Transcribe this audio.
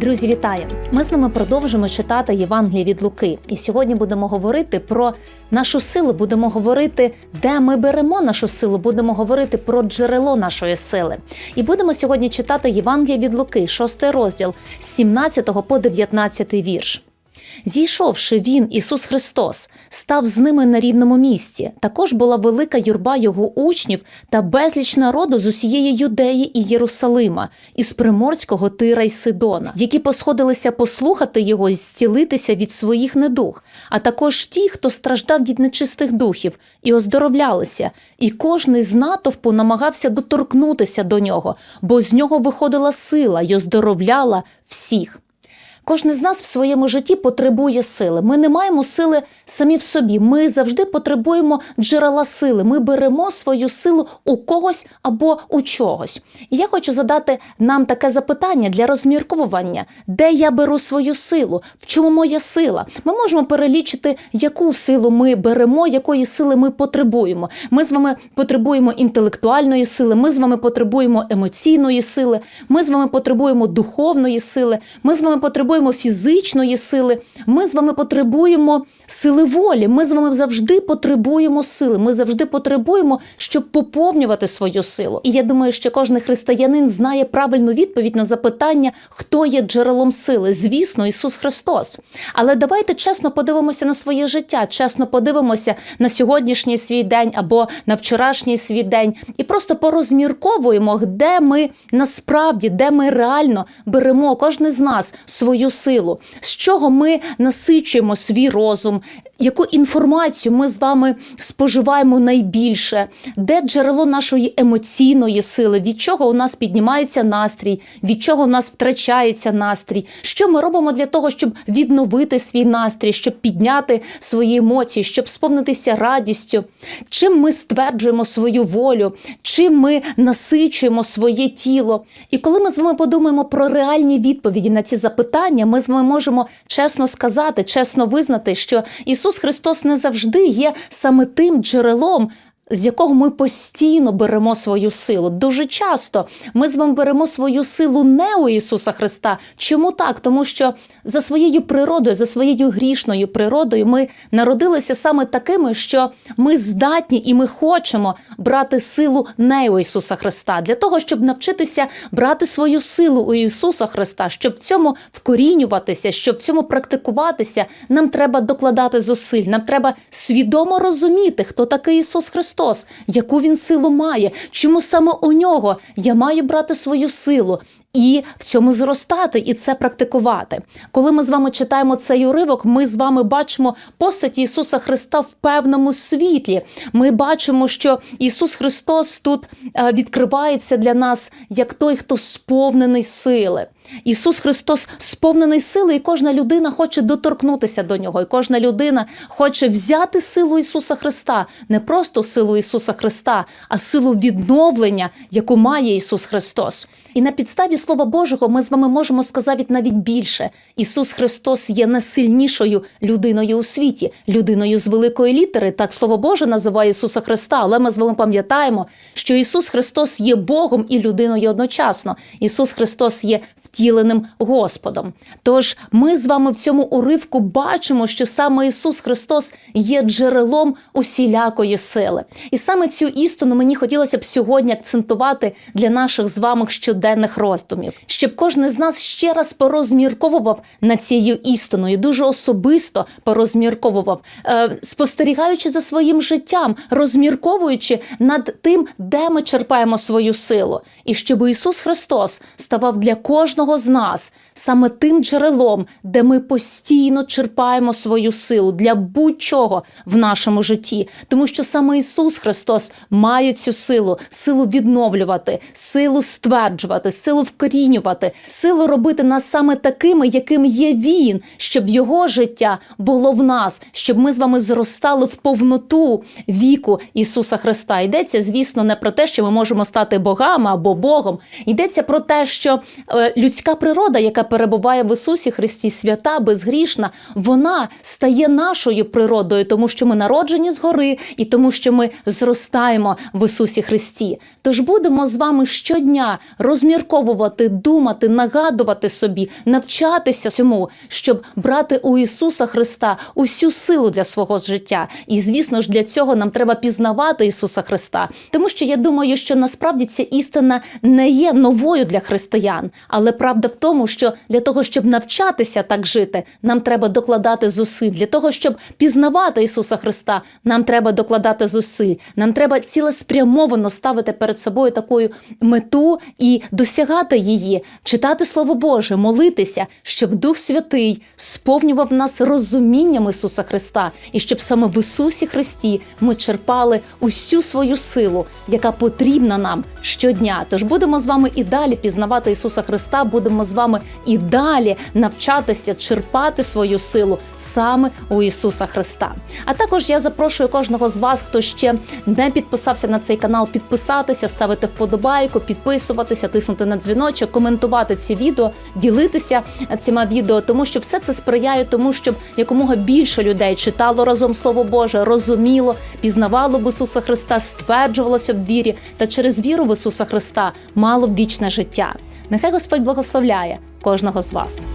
Друзі, вітаю! Ми з вами продовжимо читати Євангеліє від Луки. І сьогодні будемо говорити про нашу силу, будемо говорити, де ми беремо нашу силу, будемо говорити про джерело нашої сили. І будемо сьогодні читати Євангеліє від Луки, 6 розділ з 17 по 19 вірш. Зійшовши він, Ісус Христос, став з ними на рівному місці. Також була велика юрба його учнів та безліч народу з усієї Юдеї і Єрусалима, із приморського Тира й Сидона, які посходилися послухати його і зцілитися від своїх недуг, а також ті, хто страждав від нечистих духів, і оздоровлялися. І кожний з натовпу намагався доторкнутися до нього, бо з нього виходила сила й оздоровляла всіх. Кожен з нас в своєму житті потребує сили. Ми не маємо сили самі в собі. Ми завжди потребуємо джерела сили. Ми беремо свою силу у когось або у чогось. І я хочу задати нам таке запитання для розмірковування: де я беру свою силу? В чому моя сила? Ми можемо перелічити, яку силу ми беремо, якої сили ми потребуємо. Ми з вами потребуємо інтелектуальної сили, ми з вами потребуємо емоційної сили, ми з вами потребуємо духовної сили, ми з вами потребуємо фізичної сили. Ми з вами потребуємо сили волі. Ми з вами завжди потребуємо сили. Ми завжди потребуємо, щоб поповнювати свою силу. І я думаю, що кожен християнин знає правильну відповідь на запитання, хто є джерелом сили. Звісно, Ісус Христос. Але давайте чесно подивимося на своє життя, чесно подивимося на сьогоднішній свій день або на вчорашній свій день, і просто порозмірковуємо, де ми насправді, де ми реально беремо кожен з нас свою силу, з чого ми насичуємо свій розум, яку інформацію ми з вами споживаємо найбільше, де джерело нашої емоційної сили, від чого у нас піднімається настрій, від чого у нас втрачається настрій, що ми робимо для того, щоб відновити свій настрій, щоб підняти свої емоції, щоб сповнитися радістю, чим ми стверджуємо свою волю, чим ми насичуємо своє тіло. І коли ми з вами подумаємо про реальні відповіді на ці запитання, ми з вами можемо чесно сказати, чесно визнати, що Ісус Христос не завжди є саме тим джерелом. З якого ми постійно беремо свою силу. Дуже часто ми з вами беремо свою силу не у Ісуса Христа. Чому так? Тому що за своєю природою, за своєю грішною природою, ми народилися саме такими, що ми здатні і ми хочемо брати силу не у Ісуса Христа, для того, щоб навчитися брати свою силу у Ісуса Христа, щоб в цьому вкорінюватися, щоб в цьому практикуватися, нам треба докладати зусиль. Нам треба свідомо розуміти, хто такий Ісус Христос. Яку він силу має, чому саме у нього? Я маю брати свою силу і в цьому зростати, і це практикувати. Коли ми з вами читаємо цей уривок, ми з вами бачимо постаті Ісуса Христа в певному світлі. Ми бачимо, що Ісус Христос тут е, відкривається для нас як той, хто сповнений сили. Ісус Христос сповнений сили, і кожна людина хоче доторкнутися до нього. І кожна людина хоче взяти силу Ісуса Христа, не просто силу Ісуса Христа, а силу відновлення, яку має Ісус Христос. І на підставі Слова Божого ми з вами можемо сказати навіть більше. Ісус Христос є найсильнішою людиною у світі, людиною з великої літери. Так Слово Боже називає Ісуса Христа. Але ми з вами пам'ятаємо, що Ісус Христос є Богом і людиною одночасно. Ісус Христос є втіленим Господом. Тож ми з вами в цьому уривку бачимо, що саме Ісус Христос є джерелом усілякої сили. І саме цю істину мені хотілося б сьогодні акцентувати для наших з вами щоденних роздумів, щоб кожен з нас ще раз порозмірковував над цією істиною, дуже особисто порозмірковував, е, спостерігаючи за своїм життям, розмірковуючи над тим, де ми черпаємо свою силу, і щоб Ісус Христос ставав для кожного з нас саме тим джерелом, де ми постійно черпаємо свою силу для будь-чого в нашому житті, тому що саме Ісус Христос має цю силу, силу відновлювати, силу стверджувати, силу вкорінювати, силу робити нас саме такими, яким є Він, щоб його життя було в нас, щоб ми з вами зростали в повноту віку Ісуса Христа. Йдеться, звісно, не про те, що ми можемо стати богами або Богом. Йдеться про те, що е, людська природа, яка перебуває в Ісусі Христі, свята, безгрішна, вона стає нашою природою, тому що ми народжені згори і тому, що ми зростаємо в Ісусі Христі. Тож будемо з вами щодня розмірковувати думати, нагадувати собі, навчатися цьому, щоб брати у Ісуса Христа усю силу для свого життя. І звісно ж, для цього нам треба пізнавати Ісуса Христа, тому що я думаю, що насправді ця істина не є новою для християн, але правда в тому, що для того, щоб навчатися так жити, нам треба докладати зусиль. Для того, щоб пізнавати Ісуса Христа, нам треба докладати зусиль. Нам треба цілеспрямовано ставити перед собою таку мету і досягати її, читати Слово Боже, молитися, щоб Дух Святий сповнював нас розумінням Ісуса Христа, і щоб саме в Ісусі Христі ми черпали усю свою силу, яка потрібна нам щодня. Тож будемо з вами і далі пізнавати Ісуса Христа, будемо з вами і далі навчатися черпати свою силу саме у Ісуса Христа. А також я запрошую кожного з вас, хто ще не підписався на цей канал, підписатися, ставити вподобайку, підписуватися, тиснути на дзвіночок, коментувати ці відео, ділитися цими відео, тому що все це сприяє тому, щоб якомога більше людей читало разом Слово Боже, розуміло, пізнавало б Ісуса Христа, стверджувалося в вірі та через віру в Ісуса Христа мало б вічне життя. Нехай Господь благословляє кожного з вас.